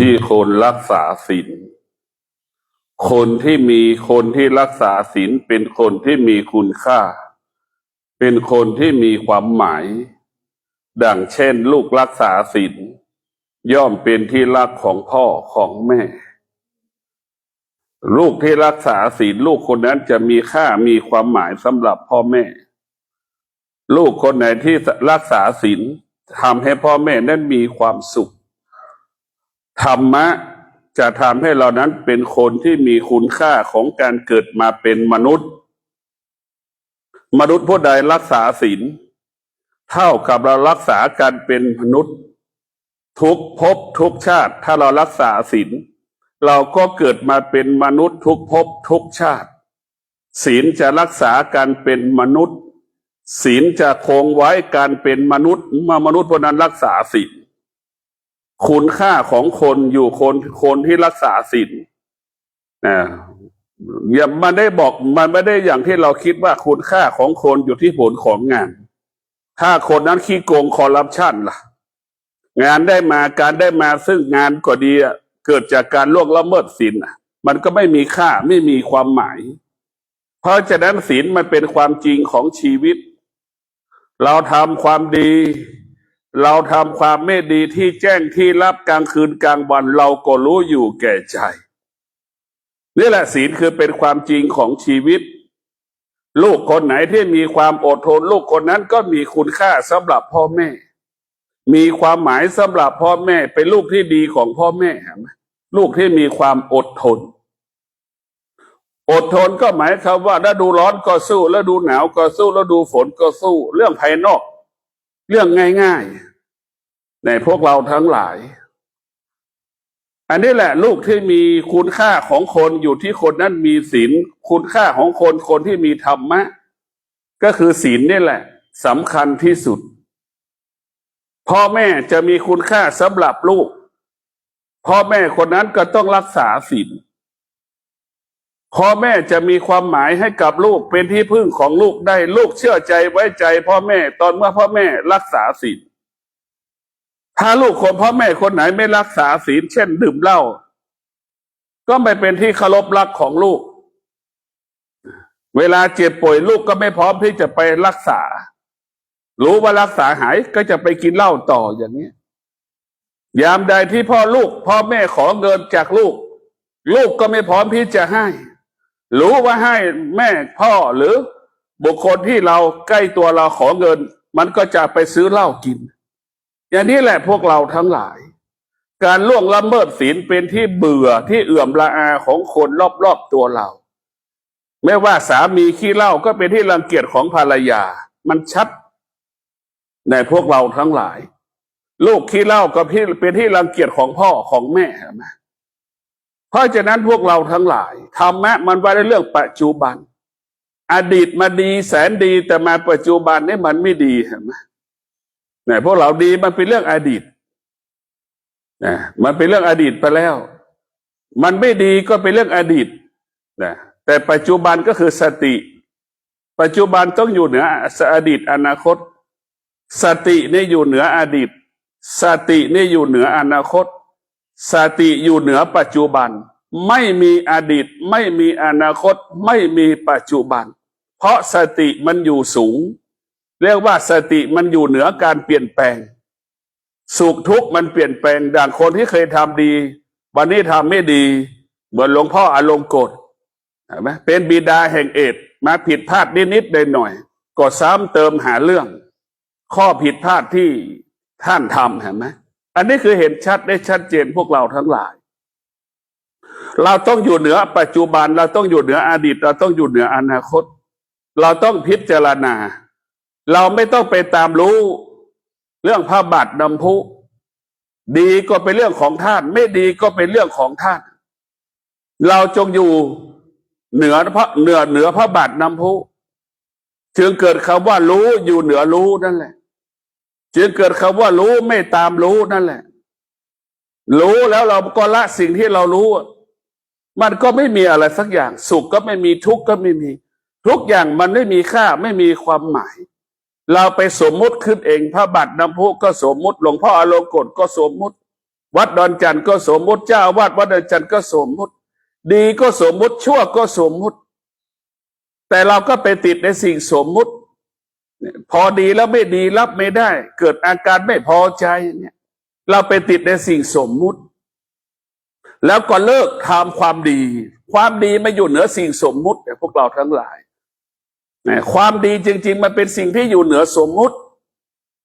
ที่คนรักษาศีล คนที่มีคนที่รักษาศีลเป็นคนที่มีคุณค่า เป็นคนที่มีความหมาย ดังเช่น ลูกรักษาศีลย่อมเป็นที่รักของพ่อของแม่ ลูกที่รักษาศีลลูกคนนั้นจะมีค่ามีความหมายสำหรับพ่อแม่ ลูกคนไหนที่รักษาศีลทำให้พ่อแม่นั้นมีความสุข ธรรมะจะทำให้เรานั้นเป็นคนที่มีคุณค่าของการเกิดมาเป็นมนุษย์ มนุษย์ผู้ใดรักษาศีลเท่ากับเรารักษาการเป็นมนุษย์ ทุกภพทุกชาติ ถ้าเรารักษาศีลเราก็เกิดมาเป็นมนุษย์ทุกภพทุกชาติ ศีลจะรักษาการเป็นมนุษย์ ศีลจะคงไว้การเป็นมนุษย์เมื่อมนุษย์ผู้นั้นรักษาศีล คุณค่าของคนอยู่คนคนที่รักษาศีลนะอย่ามันได้บอกมันไม่ได้อย่างที่เราคิดว่าคุณค่าของคนอยู่ที่ผลของงาน ถ้าคนนั้นขี้โกงคอร์รัปชันล่ะ งานได้มาการได้มาซึ่งงานก็ดีเกิดจากการล่วงละเมิดศีลน่ะมันก็ไม่มีค่าไม่มีความหมาย เพราะฉะนั้นศีลมันเป็นความจริงของชีวิต เราทำความดี เราทำความไม่ดีที่แจ้งที่รับกลางคืนกลางวันเราก็รู้อยู่แก่ใจ นี่แหละศีลคือเป็นความจริงของชีวิต ลูกคนไหนที่มีความอดทน ลูกคนนั้นก็มีคุณค่าสำหรับพ่อแม่ มีความหมายสำหรับพ่อแม่ เป็นลูกที่ดีของพ่อแม่เห็นไหมลูกที่มีความอดทน อดทนก็หมายความว่าฤดูร้อนก็สู้ฤดูหนาวก็สู้ฤดูฝนก็สู้ เรื่องภายนอก เรื่องง่ายๆ ในพวกเราทั้งหลาย อันนี้แหละลูกที่มีคุณค่าของคนอยู่ที่คนนั้นมีศีลคุณค่าของคนคนที่มีธรรมะ ก็คือศีลนี่แหละสำคัญที่สุด พ่อแม่จะมีคุณค่าสำหรับลูก พ่อแม่คนนั้นก็ต้องรักษาศีล พ่อแม่จะมีความหมายให้กับลูกเป็นที่พึ่งของลูกได้ลูกเชื่อใจไว้ใจพ่อแม่ตอนเมื่อพ่อแม่รักษาศีลถ้าลูกคนพ่อแม่คนไหนไม่รักษาศีลเช่น ดื่มเหล้าก็ไม่เป็นที่เคารพรักของลูก เวลาเจ็บป่วยลูกก็ไม่พร้อมที่จะไปรักษา รู้ว่ารักษาหายก็จะไปกินเหล้าต่ออย่างนี้ยามใดที่พ่อลูก พ่อแม่ขอเงินจากลูก ลูกก็ไม่พร้อมที่จะให้ รู้ว่าให้แม่พ่อหรือบุคคลที่เราใกล้ตัวเราขอเงิน มันก็จะไปซื้อเหล้ากิน อย่างนี้แหละพวกเราทั้งหลาย การล่วงละเมิดศีลเป็นที่เบื่อที่เอื่อมละอาของคนรอบๆตัวเราไม่ว่าสามีขี้เหล้าก็เป็นที่รังเกียจของภรรยา มันชัดในพวกเราทั้งหลาย ลูกขี้เหล้าก็เป็นที่รังเกียจของพ่อของแม่เห็นไหม เพราะฉะนั้นพวกเราทั้งหลายธรรมะมันไว่าในเรื่องปัจจุบัน อดีตมาดีแสนดีแต่มาปัจจุบันนี่มันไม่ดีเห็นไหมเนี่ยพวกเราดีมันเป็นเรื่องอดีตนะมันเป็นเรื่องอดีตไปแล้ว มันไม่ดีก็เป็นเรื่องอดีตนะแต่ปัจจุบันก็คือสติ ปัจจุบันต้องอยู่เหนืออดีตอนาคต สตินี่อยู่เหนืออดีต สตินี่อยู่เหนืออนาคต สติอยู่เหนือปัจจุบัน ไม่มีอดีต ไม่มีอนาคต ไม่มีปัจจุบัน เพราะสติมันอยู่สูง เรียกว่าสติมันอยู่เหนือการเปลี่ยนแปลง สุขทุกข์มันเปลี่ยนแปลงดังคนที่เคยทำดี วันนี้ทำไม่ดี เหมือนหลวงพ่ออารมณ์โกดเห็นไหมเป็นบิดาแห่งเอดมาผิดพลาดนิดๆหน่อยๆก็ซ้ำเติมหาเรื่อง ข้อผิดพลาดที่ท่านทำเห็นไหม อันนี้คือเห็นชัดได้ชัดเจนพวกเราทั้งหลาย เราต้องอยู่เหนือปัจจุบัน เราต้องอยู่เหนืออดีต เราต้องอยู่เหนืออนาคต เราต้องพิจารณา เราไม่ต้องไปตามรู้เรื่องพระบาทนำพุ ดีก็เป็นเรื่องของท่าน ไม่ดีก็เป็นเรื่องของท่าน เราจงอยู่เหนือพระเหนือเหนือพระบาทนำพุ จึงเกิดคำว่ารู้อยู่เหนือรู้นั่นแหละ จึงเกิดคำว่ารู้ไม่ตามรู้นั่นแหละ รู้แล้วเราก็ละสิ่งที่เรารู้ มันก็ไม่มีอะไรสักอย่าง สุขก็ไม่มีทุกข์ก็ไม่มี ทุกอย่างมันไม่มีค่าไม่มีความหมาย เราไปสมมุติขึ้นเองพระบาทน้ำพุก็สมมุติหลวงพ่ออารมณ์กฎก็สมมุติ วัดดอนจันทร์ก็สมมุติเจ้าอาวาดวัดดอนจันทร์ก็สมมุติ ดีก็สมมุติชั่วก็สมมุติ แต่เราก็ไปติดในสิ่งสมมุติ พอดีแล้วไม่ดีรับไม่ได้ เกิดอาการไม่พอใจเนี่ย เราไปติดในสิ่งสมมุติ แล้วก็เลิกทำความดี ความดีไม่อยู่เหนือสิ่งสมมุติเนี่พวกเราทั้งหลายเนี่ยความดีจริง ๆ มันเป็นสิ่งที่อยู่เหนือสมมุติ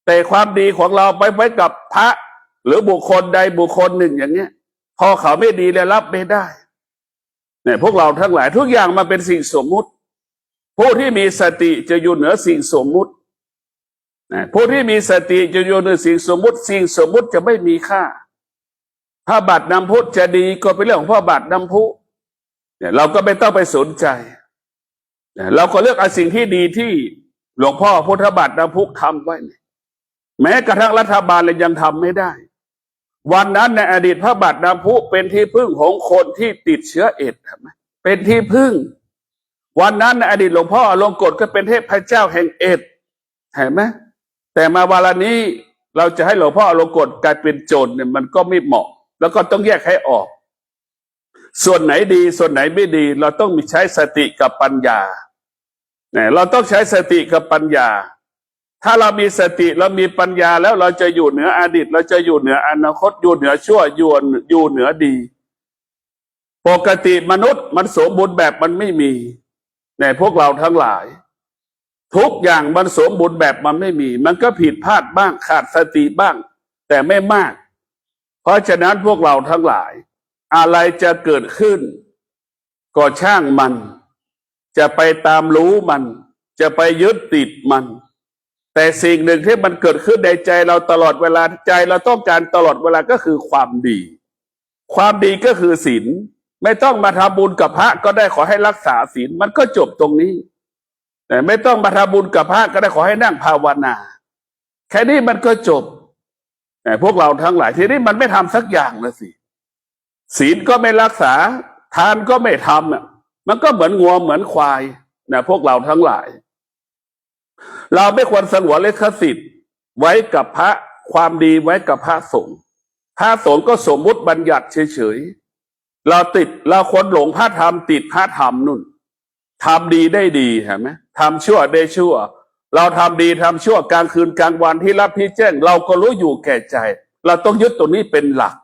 แต่ความดีของเราไปไว้กับพระ หรือบุคคลใดบุคคลหนึ่งอย่างเงี้ย พอเขาไม่ดีแล้วรับไม่ได้เนี่ยพวกเราทั้งหลายทุกอย่างมาเป็นสิ่งสมมุติ ผู้ที่มีสติจะอยู่เหนือสิ่งสมมุติผู้ที่มีสติจะอยู่เหนือสิ่งสมมุติ สิ่งสมมุติจะไม่มีค่าพระบาทนำพุทธจะดีก็เป็นเรื่องของพระบาทนำพุเนี่ยเราก็ไม่ต้องไปสนใจเนี่ยเราก็เลือกเอาสิ่งที่ดีที่หลวงพ่อพุทธบาทนำพุทำไว้เนี่ยแม้กระทั่งรัฐบาลเลยยังทำไม่ได้ วันนั้นในอดีตพระบาทนำพุเป็นที่พึ่งของคนที่ติดเชื้อเอดส์เห็นไหมเป็นที่พึ่ง วันนั้นในอดีตหลวงพ่อลงกฎก็เป็นเทพเจ้าแห่งเอดส์เห็นไหมแต่มาวันนี้เราจะให้หลวงพ่ออลงกฎกลายเป็นโจรเนี่ยมันก็ไม่เหมาะ แล้วก็ต้องแยกให้ออก ส่วนไหนดีส่วนไหนไม่ดี เราต้องมีใช้สติกับปัญญาเนี่ยเราต้องใช้สติกับปัญญา ถ้าเรามีสติเรามีปัญญาแล้วเราจะอยู่เหนืออดีต เราจะอยู่เหนืออนาคตอยู่เหนือชั่วอยู่อยู่เหนือดี ปกติมนุษย์มันสมบูรณ์แบบมันไม่มี ในพวกเราทั้งหลาย ทุกอย่างมันสมบูรณ์แบบมันไม่มี มันก็ผิดพลาดบ้างขาดสติบ้าง แต่ไม่มาก เพราะฉะนั้นพวกเราทั้งหลาย อะไรจะเกิดขึ้น ก็ช่างมัน จะไปตามรู้มัน จะไปยึดติดมัน แต่สิ่งหนึ่งที่มันเกิดขึ้นในใจเราตลอดเวลาใจเราต้องการตลอดเวลาก็คือความดี ความดีก็คือศีล ไม่ต้องมาทำบุญกับพระก็ได้ขอให้รักษาศีลมันก็จบตรงนี้แต่ไม่ต้องมาทำบุญกับพระก็ได้ขอให้นั่งภาวนา แค่นี้มันก็จบแต่พวกเราทั้งหลายทีนี้มันไม่ทำสักอย่างเลยสิศีลก็ไม่รักษา ทานก็ไม่ทำอะ มันก็เหมือนงัวเหมือนควายนะพวกเราทั้งหลาย เราไม่ควรสงวนเลขสิทธิ์ ไว้กับพระความดีไว้กับพระสงฆ์พระสงฆ์ก็สมมุติบัญญัติเฉยๆ เราติดเราคนหลงพระธรรมติดพระธรรมนุ่นทำดีได้ดีเห็นไหมทำชั่วได้ชั่ว เราทำดีทำชั่วกลางคืนกลางวันที่รับพี่แจ้ง เราก็รู้อยู่แก่ใจ เราต้องยึดตรงนี้เป็นหลัก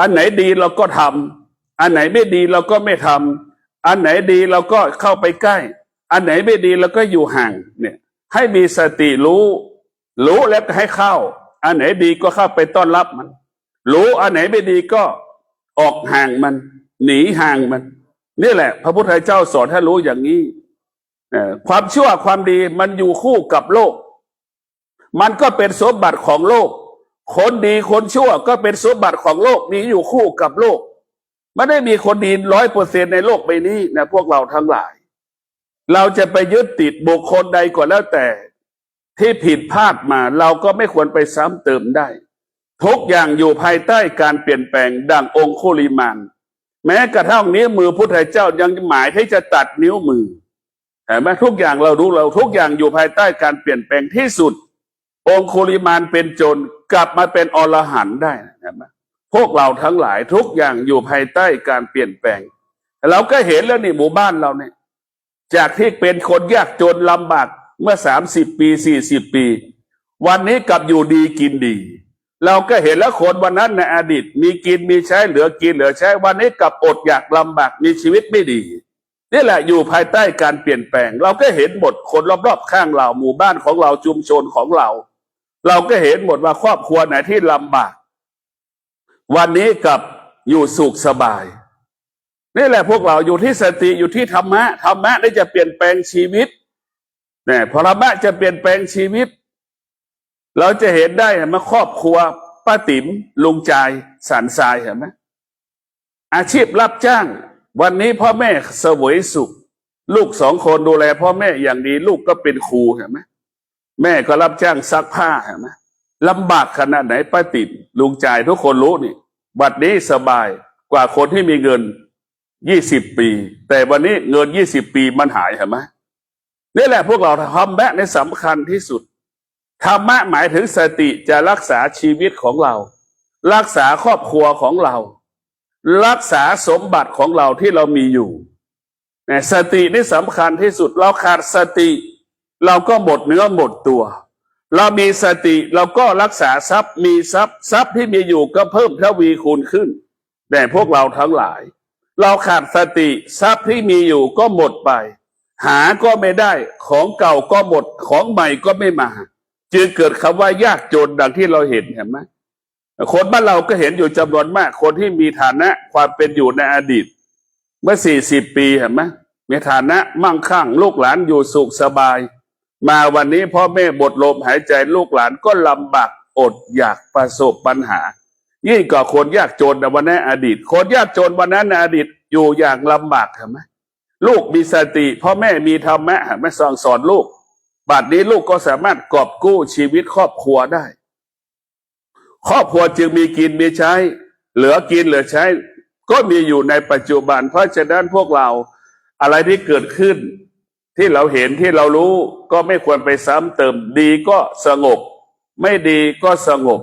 อันไหนดีเราก็ทำอันไหนไม่ดีเราก็ไม่ทำอันไหนดีเราก็เข้าไปใกล้ อันไหนไม่ดีเราก็อยู่ห่างเนี่ยให้มีสติรู้ รู้แล้วก็ให้เข้า อันไหนดีก็เข้าไปต้อนรับมัน รู้อันไหนไม่ดีก็ ออกห่างมัน หนีห่างมัน นี่แหละ พระพุทธเจ้าสอนให้รู้อย่างนี้ความชั่วความดีมันอยู่คู่กับโลก มันก็เป็นสมบัติของโลก คนดีคนชั่วก็เป็นสมบัติของโลกมีอยู่คู่กับโลกไม่ได้มีคนดีร้อยเปอร์เซ็นในโลกใบนี้นะพวกเราทั้งหลาย เราจะไปยึดติดบุคคลใดก็แล้วแต่ ที่ผิดพลาดมาเราก็ไม่ควรไปซ้ำเติมได้ ทุกอย่างอยู่ภายใต้การเปลี่ยนแปลงดังองคุลิมานแม้กระทั่งนิ้วมือพุทธเจ้ายังหมายที่จะตัดนิ้วมือเห็นไหมทุกอย่างเรารู้เราทุกอย่างอยู่ภายใต้การเปลี่ยนแปลงที่สุด องคุลิมานเป็นโจรกลับมาเป็นอรหันต์ได้เห็นไหมพวกเราทั้งหลายทุกอย่างอยู่ภายใต้การเปลี่ยนแปลง เราก็เห็นแล้วนี่หมู่บ้านเราเนี่ย จากที่เป็นคนยากจนลำบากเมื่อสามสิบปีสี่สิบปี วันนี้กลับอยู่ดีกินดี เราก็เห็นแล้วคนวันนั้นในอดีต มีกินมีใช้เหลือกินเหลือใช้วันนี้กลับอดอยากลำบากมีชีวิตไม่ดีนี่แหละอยู่ภายใต้การเปลี่ยนแปลง เราก็เห็นหมดคนรอบๆข้างเราหมู่บ้านของเราชุมชนของเรา เราก็เห็นหมดว่าครอบครัวไหนที่ลำบาก วันนี้กลับอยู่สุขสบายนี่แหละพวกเราอยู่ที่สติอยู่ที่ธรรมะธรรมะได้จะเปลี่ยนแปลงชีวิตเนี่ยพอธรรมะจะเปลี่ยนแปลงชีวิต เราจะเห็นได้เห็นไหมาครอบครัวป้าติ๋มลุงจายสันทรายเห็นไหมอาชีพรับจ้าง วันนี้พ่อแม่เสวยสุข ลูกสองคนดูแล พ่อแม่อย่างดี ลูกก็เป็นครูเห็นไหมแม่ก็รับจ้างซักผ้าเห็นไหมลำบากขนาดไหนป้าติ๋มลุงจายทุกคนรู้นี่บัดนี้สบายกว่าคนที่มีเงินยี่สิบปี แต่วันนี้เงินยี่สิบปีมันหายเห็นไหมนี่แหละพวกเราทำแม่ในสำคัญที่สุด ธรรมะหมายถึงสติจะรักษาชีวิตของเรา รักษาครอบครัวของเรา รักษาสมบัติของเราที่เรามีอยู่เนี่ยสตินี่สำคัญที่สุดเราขาดสติ เราก็หมดเนื้อหมดตัว เรามีสติเราก็รักษาทรัพย์มีทรัพย์ทรัพย์ที่มีอยู่ก็เพิ่มทวีคูณขึ้นแต่พวกเราทั้งหลาย เราขาดสติทรัพย์ที่มีอยู่ก็หมดไป หาก็ไม่ได้ของเก่าก็หมดของใหม่ก็ไม่มา จึงเกิดคำว่ายากจนดังที่เราเห็นเห็นไหมคนบ้านเราก็เห็นอยู่จำนวนมาก คนที่มีฐานะความเป็นอยู่ในอดีต เมื่อสี่สิบปีเห็นไหมมีฐานะมั่งคั่งลูกหลานอยู่สุขสบาย มาวันนี้พ่อแม่บดลมหายใจลูกหลานก็ลำบากอดอยากประสบปัญหา ยิ่งกว่าคนยากจนในวันนั้นอดีต คนยากจนวันนั้นในอดีตอยู่อย่างลำบากเห็นไหมลูกมีสติพ่อแม่มีธรรมะเห็นไหมสั่งสอนลูก บัดนี้ลูกก็สามารถกอบกู้ชีวิตครอบครัวได้ ครอบครัวจึงมีกินมีใช้ เหลือกินเหลือใช้ ก็มีอยู่ในปัจจุบัน เพราะฉะนั้นพวกเราอะไรที่เกิดขึ้น ที่เราเห็นที่เรารู้ก็ไม่ควรไปซ้ำเติมดีก็สงบ ไม่ดีก็สงบ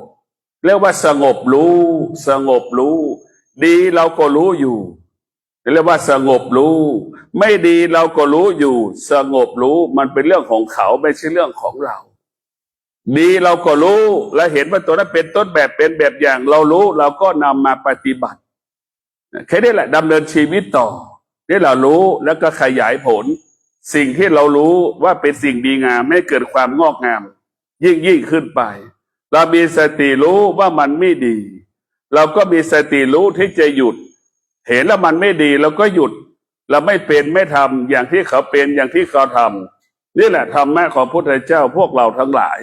เรียกว่าสงบรู้ สงบรู้ ดีเราก็รู้อยู่ เรียกว่าสงบรู้ ไม่ดีเราก็รู้อยู่ สงบรู้มันเป็นเรื่องของเขาไม่ใช่เรื่องของเรา ดีเราก็รู้และเห็นว่าตัวนั้นเป็นต้นแบบเป็นแบบอย่าง เรารู้เราก็นำมาปฏิบัติแค่นี้แหละดำเนินชีวิตต่อนี่เรารู้แล้วก็ขยายผล สิ่งที่เรารู้ว่าเป็นสิ่งดีงามไม่เกิดความงอกงาม ยิ่งยิ่งขึ้นไป เรามีสติรู้ว่ามันไม่ดี เราก็มีสติรู้ที่จะหยุด เห็นแล้วมันไม่ดีเราก็หยุด เราไม่เป็นไม่ทำอย่างที่เขาเป็นอย่างที่เขาทำนี่แหละธรรมะของพระพุทธเจ้าพวกเราทั้งหลาย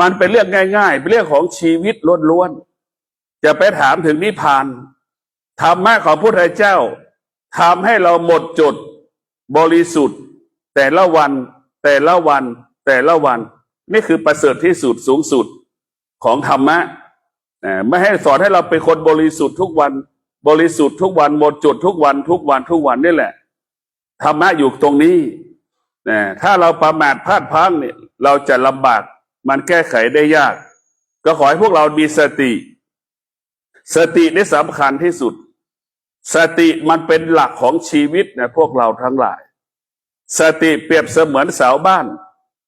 มันเป็นเรื่องง่าย ๆ เป็นเรื่องของชีวิตล้วนๆจะไปถามถึงนิพพานธรรมะของพระพุทธเจ้าทำให้เราหมดจดบริสุทธิ์ แต่ละวัน แต่ละวัน แต่ละวัน นี่คือประเสริฐที่สุดสูงสุดของธรรมะไม่ให้สอนให้เราเป็นคนบริสุทธิ์ทุกวัน บริสุทธิ์ทุกวันหมดจดทุกวันทุกวันทุกวันนี่แหละ ธรรมะอยู่ตรงนี้นะถ้าเราประมาทพลาดพลั้งเนี่ย เราจะลำบากมันแก้ไขได้ยาก ก็ขอให้พวกเรามีสติ สตินี่สำคัญที่สุด สติมันเป็นหลักของชีวิตนะพวกเราทั้งหลาย สติเปรียบเสมือนเสาบ้าน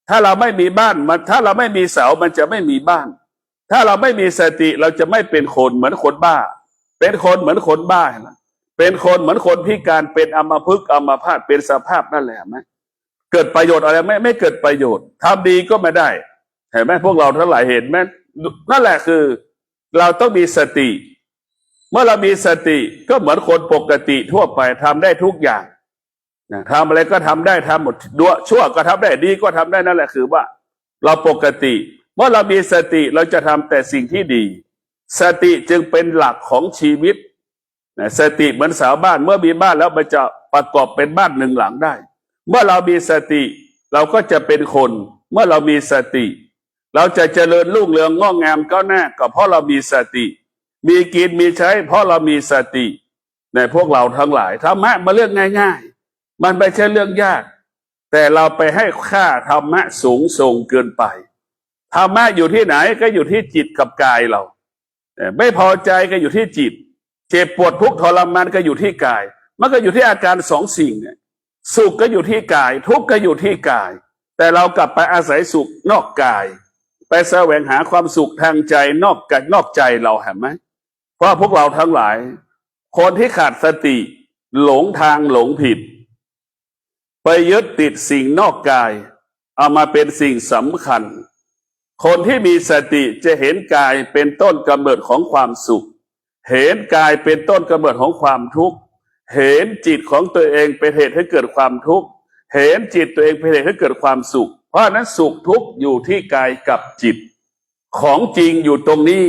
ถ้าเราไม่มีบ้านมันถ้าเราไม่มีเสามันจะไม่มีบ้าน ถ้าเราไม่มีสติเราจะไม่เป็นคนเหมือนคนบ้า เป็นคนเหมือนคนบ้านะ เป็นคนเหมือนคนพิการเป็นอัมพฤกษ์อัมพาตเป็นสภาพนั่นแหละไหมเกิดประโยชน์อะไรไหม่ไม่เกิดประโยชน์ทำดีก็ไม่ได้เห็นไหมพวกเราทั้งหลายเห็นไหมนั่นแหละคือ เราต้องมีสติ เมื่อเรามีสติก็เหมือนคนปกติทั่วไปทำได้ทุกอย่างนะทำอะไรก็ทำได้ทำหมดดัวชั่วก็ทำได้ดีก็ทำได้นั่นแหละคือว่า เราปกติ เมื่อเรามีสติเราจะทำแต่สิ่งที่ดี สติจึงเป็นหลักของชีวิต นะสติเหมือนสาวบ้านเมื่อมีบ้านแล้วมันจะประกอบเป็นบ้านหนึ่งหลังได้ เมื่อเรามีสติเราก็จะเป็นคน เมื่อเรามีสติ เราจะเจริญรุ่งเรืองงอกงามก้าวหน้าก็เพราะเรามีสติ มีกินมีใช้ เพราะเรามีสติ ในพวกเราทั้งหลายธรรมะมาเรื่องง่าย ๆ มันไม่ใช่เรื่องยาก แต่เราไปให้ค่าธรรมะสูงส่งเกินไปธรรมะอยู่ที่ไหนก็อยู่ที่จิตกับกายเราไม่พอใจก็อยู่ที่จิต เจ็บปวดทุกทรมานก็อยู่ที่กาย มันก็อยู่ที่อาการสองสิ่งเนี่ยสุขก็อยู่ที่กาย ทุกข์ก็อยู่ที่กาย แต่เรากลับไปอาศัยสุขนอกกาย ไปแสวงหาความสุขทางใจนอกกายนอกใจเราเห็นไหมเพราะพวกเราทั้งหลาย คนที่ขาดสติ หลงทางหลงผิด ไปยึดติดสิ่งนอกกาย เอามาเป็นสิ่งสำคัญ คนที่มีสติจะเห็นกายเป็นต้นกำเนิดของความสุข เห็นกายเป็นต้นกำเนิดของความทุกข์ เห็นจิตของตัวเองเป็นเหตุให้เกิดความทุกข์ เห็นจิตตัวเองเป็นเหตุให้เกิดความสุข เพราะฉะนั้นสุขทุกข์อยู่ที่กายกับจิต ของจริงอยู่ตรงนี้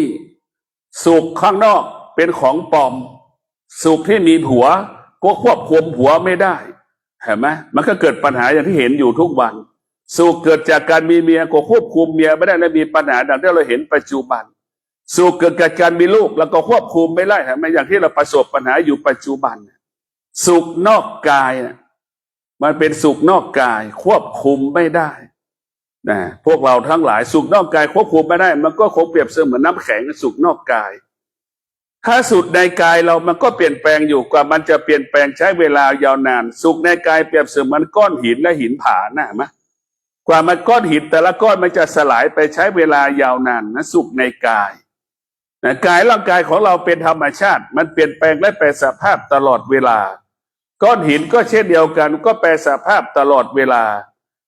สุขข้างนอกเป็นของปลอม สุขที่มีผัวก็ควบคุมผัวไม่ได้เห็นไหมมันก็เกิดปัญหาอย่างที่เห็นอยู่ทุกวัน สุขเกิดจากการมีเมียก็ควบคุมเมียไม่ได้และมีปัญหาดังที่เราเห็นปัจจุบัน สุขเกิดจากการมีลูกแล้วก็ควบคุมไม่ได้เห็นไหมอย่างที่เราประสบปัญหาอยู่ปัจจุบัน สุขนอกกายมันเป็นสุขนอกกาย ควบคุมไม่ได้นะพวกเราทั้งหลายสุขนอกกายควบคุมไม่ได้ มันก็คงเปรียบเสมือนน้ำแข็งสุขนอกกาย ถ้าสุขในกายเรามันก็เปลี่ยนแปลงอยู่กว่ามันจะเปลี่ยนแปลงใช้เวลายาวนาน สุขในกายเปรียบเสมือนก้อนหินและหินผาหนะมะกว่ามันก้อนหินแต่ละก้อนมันจะสลายไปใช้เวลายาวนานนะสุขในกาย นะกายร่างกายของเราเป็นธรรมชาติ มันเปลี่ยนแปลงและแปรสภาพตลอดเวลา ก้อนหินก็เช่นเดียวกัน ก็แปรสภาพตลอดเวลา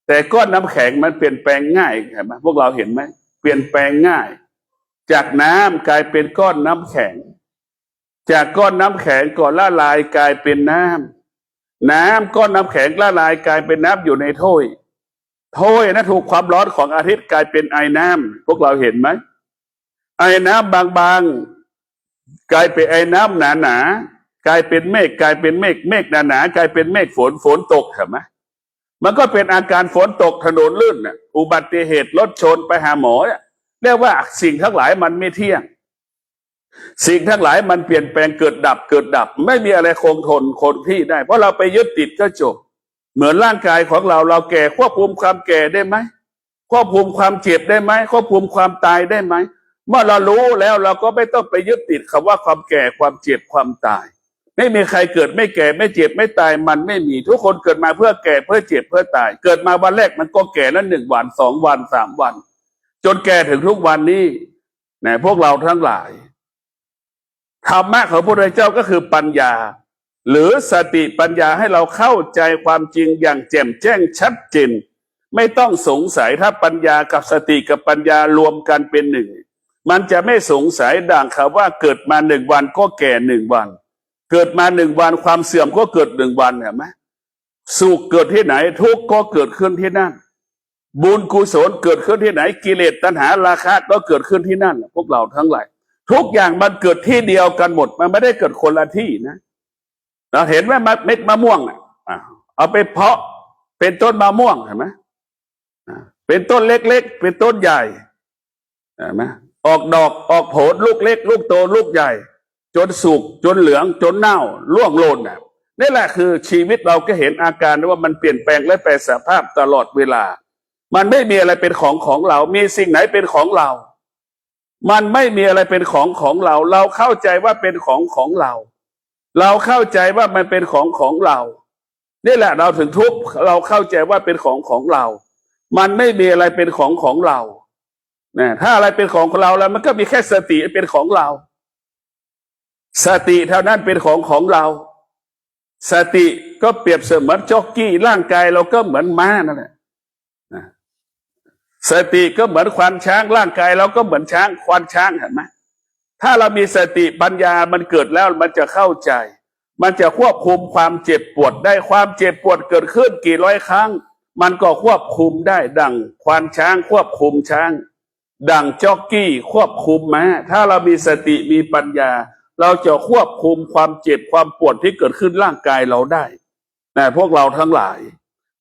แต่ก้อนน้ำแข็งมันเปลี่ยนแปลงง่ายเห็นไหมพวกเราเห็นไหมเปลี่ยนแปลงง่าย จากน้ำกลายเป็นก้อนน้ำแข็ง จากก้อนน้ำแข็งก่อนละลายกลายเป็นน้ำน้ำก้อนน้ำแข็งละลายกลายเป็นน้ำอยู่ในถ้วยถ้วยนะถูกความร้อนของอาทิตย์กลายเป็นไอ้น้ำพวกเราเห็นไหม ไอ้น้ำบางๆ กลายเป็นไอ้น้ำหนาๆ กลายเป็นเมฆกลายเป็นเมฆเมฆหนาๆ กลายเป็นเมฆฝนฝนตกเห็นไหมมันก็เป็นอาการฝนตกถนนลื่นนะอุบัติเหตุรถชนไปหาหมอเนี่ยเรียกว่าสิ่งทั้งหลายมันไม่เที่ยง สิ่งทั้งหลายมันเปลี่ยนแปลงเกิดดับเกิดดับ ไม่มีอะไรคงทนคงที่ได้ เพราะเราไปยึดติดก็จบ เหมือนร่างกายของเราเราแก่ควบคุมความแก่ได้ไหมควบคุมความเจ็บได้ไหมควบคุมความตายได้ไหม เมื่อเรารู้แล้วเราก็ไม่ต้องไปยึดติดคำว่าความแก่ความเจ็บความตาย ไม่มีใครเกิดไม่แก่ไม่เจ็บไม่ตายมันไม่มีทุกคนเกิดมาเพื่อแก่เพื่อเจ็บเพื่อตาย เกิดมาวันแรกมันก็แก่แล้วหนึ่งวันสองวันสามวัน จนแก่ถึงทุกวันนี้นะพวกเราทั้งหลายธรรมะของพระพุทธเจ้าก็คือปัญญา หรือสติปัญญาให้เราเข้าใจความจริงอย่างแจ่มแจ้งชัดเจนไม่ต้องสงสัยถ้าปัญญากับสติกับปัญญารวมกันเป็นหนึ่ง มันจะไม่สงสัยด่างคำว่าเกิดมาหนึ่งวันก็แก่หนึ่งวัน เกิดมาหนึ่งวันความเสื่อมก็เกิดหนึ่งวันเห็นไหมสุขเกิดที่ไหน ทุกข์ก็เกิดขึ้นที่นั่น บุญกุศลเกิดขึ้นที่ไหน กิเลสตัณหาราคะก็เกิดขึ้นที่นั่น พวกเราทั้งหลายทุกอย่างมันเกิดที่เดียวกันหมด มันไม่ได้เกิดคนละที่นะ เราเห็นไหมเม็ดมะม่วงอะเอาไปเพาะเป็นต้นมะม่วงเห็นไหมเป็นต้นเล็กๆ เป็นต้นใหญ่เห็นไหม ออกดอกออกผลลูกเล็ก ลูกโตลูกใหญ่ จนสุกจนเหลืองจนเน่าร่วงโลนน่ะนี่แหละคือชีวิตเราก็เห็นอาการว่ามันเปลี่ยนแปลงและแปรสภาพตลอดเวลา มันไม่มีอะไรเป็นของของเรา มีสิ่งไหนเป็นของเรา มันไม่มีอะไรเป็นของของเรา เราเข้าใจว่าเป็นของของเรา เราเข้าใจว่ามันเป็นของของเรา นี่แหละเราถึงทุกข์เราเข้าใจว่าเป็นของของเรา มันไม่มีอะไรเป็นของของเรา นะถ้าอะไรเป็นของเราแล้ว มันก็มีแค่สติเป็นของเรา สติเท่านั้นเป็นของของเรา สติก็เปรียบเสมือนจ็อกกี้ร่างกายเราก็เหมือนม้านั่นแหละนะสติก็เหมือนควานช้างร่างกายเราก็เหมือนช้างควานช้างเห็นไหมถ้าเรามีสติปัญญามันเกิดแล้วมันจะเข้าใจ มันจะควบคุมความเจ็บปวดได้ความเจ็บปวดเกิดขึ้นกี่ร้อยครั้ง มันก็ควบคุมได้ดังควานช้างควบคุมช้าง ดังจ็อกกี้ควบคุมม้าถ้าเรามีสติมีปัญญา เราจะควบคุมความเจ็บความปวดที่เกิดขึ้นร่างกายเราได้แต่พวกเราทั้งหลาย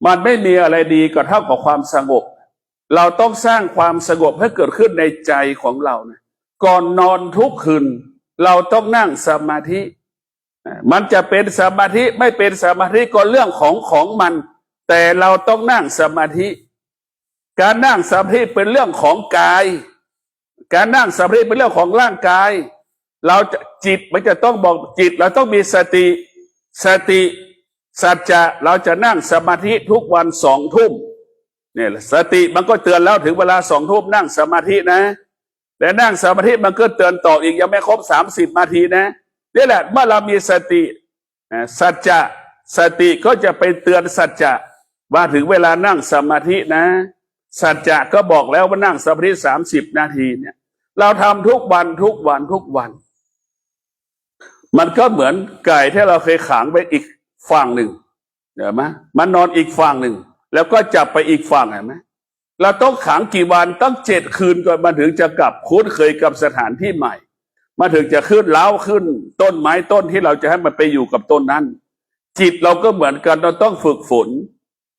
มันไม่มีอะไรดีก็เท่ากับความสงบ เราต้องสร้างความสงบให้เกิดขึ้นในใจของเรานะก่อนนอนทุกคืนเราต้องนั่งสมาธิ มันจะเป็นสมาธิไม่เป็นสมาธิก็เรื่องของของมัน แต่เราต้องนั่งสมาธิ การนั่งสมาธิเป็นเรื่องของกาย การนั่งสมาธิเป็นเรื่องของร่างกาย เราจะจิตมันจะต้องบอกจิต เราต้องมีสติ สติ สัจจะเราจะนั่งสมาธิทุกวันสองทุ่มเนี่ยสติมันก็เตือนแล้วถึงเวลาสองทุ่มนั่งสมาธินะแต่นั่งสมาธิมันก็เตือนต่ออีกยังไม่ครบสามสิบนาทีนะนี่แหละเมื่อเรามีสติสัจจะสติก็จะไปเตือนสัจจะว่าถึงเวลานั่งสมาธินะ สัจจะก็บอกแล้วว่านั่งสมาธิสามสิบนาทีเนี่ย เราทำทุกวันทุกวันทุกวัน มันก็เหมือนไก่ที่เราเคยขังไปอีกฝั่งหนึ่งเห็นไหมมันนอนอีกฝั่งหนึ่ง แล้วก็จับไปอีกฝั่งเห็นไหมเราต้องขังกี่วันตั้งเจ็ดคืนก่อนมาถึงจะกลับคุ้นเคยกับสถานที่ใหม่ มาถึงจะขึ้นเล้าขึ้น ต้นไม้ต้นที่เราจะให้มันไปอยู่กับต้นนั้น จิตเราก็เหมือนกันเราต้องฝึกฝน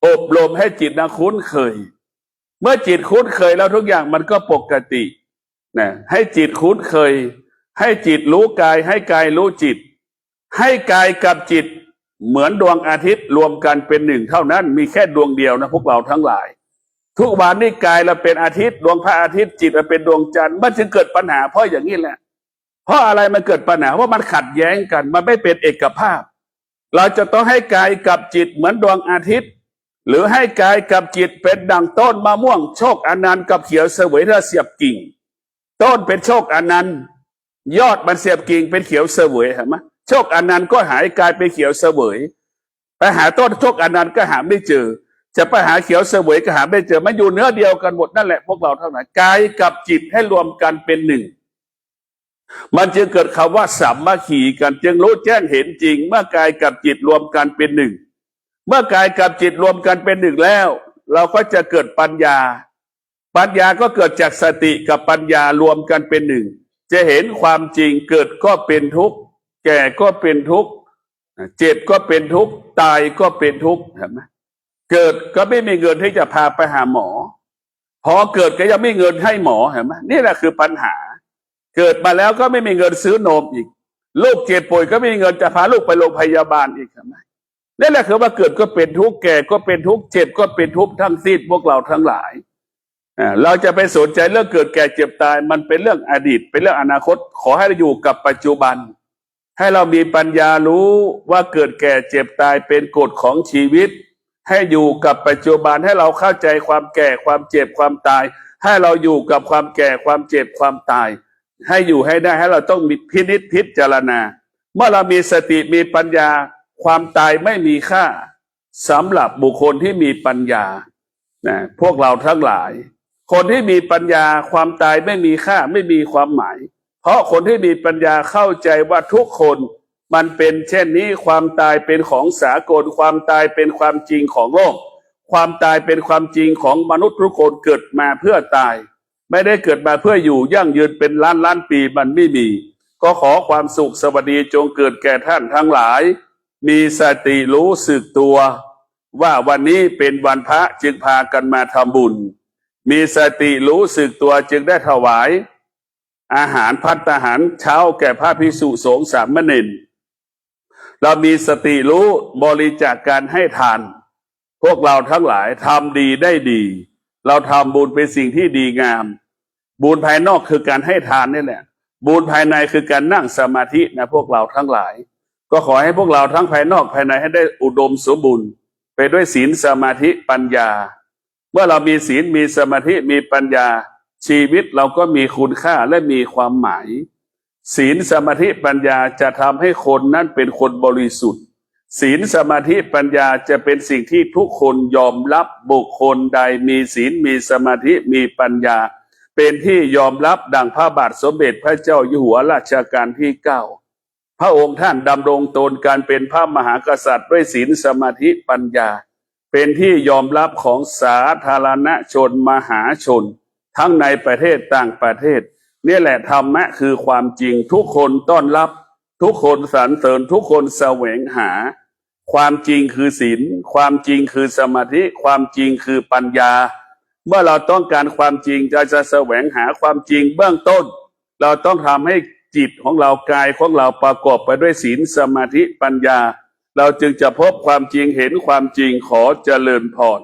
อบรมให้จิตนะคุ้นเคย เมื่อจิตคุ้นเคยแล้วทุกอย่างมันก็ปกตินะให้จิตคุ้นเคย ให้จิตรู้กาย ให้กายรู้จิต ให้กายกับจิตเหมือนดวงอาทิตย์รวมกันเป็นหนึ่งเท่านั้นมีแค่ดวงเดียวนะพวกเราทั้งหลาย ทุกวันนี้กายเราเป็นอาทิตย์ ดวงพระอาทิตย์จิตเราเป็นดวงจันทร์มันจึงเกิดปัญหาเพราะอย่างนี้แหละ เพราะอะไรมันเกิดปัญหาว่ามันขัดแย้งกัน มันไม่เป็นเอกภาพ เราจะต้องให้กายกับจิตเหมือนดวงอาทิตย์ หรือให้กายกับจิตเป็นดังต้นมะม่วง โชคอนันต์กับเขียวเสวยถ้าเสียบกิ่ง ต้นเป็นโชคอนันต์ยอดมันเสียบกิ่งเป็นเขียวเสวยเห็นไหมโชคอนันต์ก็หายกลายเป็นเขียวเสวยไปหาต้นโชคอนันต์ก็หาไม่เจอ จะไปหาเขียวเสวยก็หาไม่เจอมันอยู่เนื้อเดียวกันหมดนั่นแหละพวกเราเท่านั้นกายกับจิตให้รวมกันเป็นหนึ่งมันจึงเกิดคำว่าสัมมาขีกันจึงรู้แจ้งเห็นจริง เมื่อกายกับจิตรวมกันเป็นหนึ่ง เมื่อกายกับจิตรวมกันเป็นหนึ่งแล้ว เราก็จะเกิดปัญญา ปัญญาก็เกิดจากสติกับปัญญารวมกันเป็นหนึ่ง จะเห็นความจริงเกิดก็เป็นทุกข์ แก่ก็เป็นทุกข์ เจ็บก็เป็นทุกข์ ตายก็เป็นทุกข์เห็นไหมเกิดก็ไม่มีเงินที่จะพาไปหาหมอ พอเกิดก็ยังไม่มีเงินให้หมอเห็นไหมนี่แหละคือปัญหา เกิดมาแล้วก็ไม่มีเงินซื้อนมอีก ลูกเจ็บป่วยก็ไม่มีเงินจะพาลูกไปโรงพยาบาลอีกเห็นไหม นี่นแหละคือว่าเกิดก็เป็นทุกข์แก่ก็เป็นทุกข์เจ็บก็เป็นทุกข์ทั้งสิ้นพวกเราทั้งหลายเราจะไปสนใจเรื่องเกิดแก่เจ็บตาย มันเป็นเรื่องอดีต เป็นเรื่องอนาคต ขอให้เราอยู่กับปัจจุบัน ให้เรามีปัญญารู้ว่าเกิดแก่เจ็บตายเป็นกฎของชีวิต ให้อยู่กับปัจจุบันให้เราเข้าใจความแก่ความเจ็บความตาย ให้เราอยู่กับความแก่ความเจ็บความตาย ให้อยู่ให้ได้ให้เราต้องมีพินิจพิจารณา เมื่อเรามีสติมีปัญญา ความตายไม่มีค่าสำหรับบุคคลที่มีปัญญานะพวกเราทั้งหลาย คนที่มีปัญญาความตายไม่มีค่าไม่มีความหมาย เพราะคนที่มีปัญญาเข้าใจว่าทุกคนมันเป็นเช่นนี้ความตายเป็นของสากล ความตายเป็นความจริงของโลก ความตายเป็นความจริงของมนุษย์ทุกคนเกิดมาเพื่อตาย ไม่ได้เกิดมาเพื่ออยู่ยั่งยืนเป็นล้านล้านปีมันไม่มี ก็ขอความสุขสวัสดีจงเกิดแก่ท่านทั้งหลาย มีสติรู้สึกตัว ว่าวันนี้เป็นวันพระจึงพากันมาทำบุญ มีสติรู้สึกตัวจึงได้ถวาย อาหารพัตตาหารเช้าแก่พระพิสุสงฆ์สามเณรเรามีสติรู้บริจาคการให้ทาน พวกเราทั้งหลายทำดีได้ดี เราทำบุญเป็นสิ่งที่ดีงาม บุญภายนอกคือการให้ทานนี่แหละ บุญภายในคือการนั่งสมาธินะพวกเราทั้งหลาย ก็ขอให้พวกเราทั้งภายนอกภายในให้ได้อุดมสมบูรณ์ ไปด้วยศีลสมาธิปัญญา เมื่อเรามีศีลมีสมาธิมีปัญญา ชีวิตเราก็มีคุณค่าและมีความหมาย ศีลสมาธิปัญญาจะทำให้คนนั้นเป็นคนบริสุทธิ์ ศีลสมาธิปัญญาจะเป็นสิ่งที่ทุกคนยอมรับบุคคลใดมีศีลมีสมาธิมีปัญญา เป็นที่ยอมรับดังพระบาทสมเด็จพระเจ้าอยู่หัวรัชกาลที่เก้า ระองค์ท่านดำรงตนการเป็นพระมหากษัตริย์ด้วยศีลสมาธิปัญญา เป็นที่ยอมรับของสาธารณชนมหาชน ทั้งในประเทศต่างประเทศนี่แหละธรรมะคือความจริงทุกคนต้อนรับ ทุกคนสรรเสริญทุกคนแสวงหา ความจริงคือศีลความจริงคือสมาธิ ความจริงคือปัญญา เมื่อเราต้องการความจริงจะจะแสวงหาความจริงเบื้องต้น เราต้องทำให้ จิตของเรากายของเราประกอบไปด้วยศีลสมาธิปัญญา เราจึงจะพบความจริงเห็นความจริงขอเจริญพร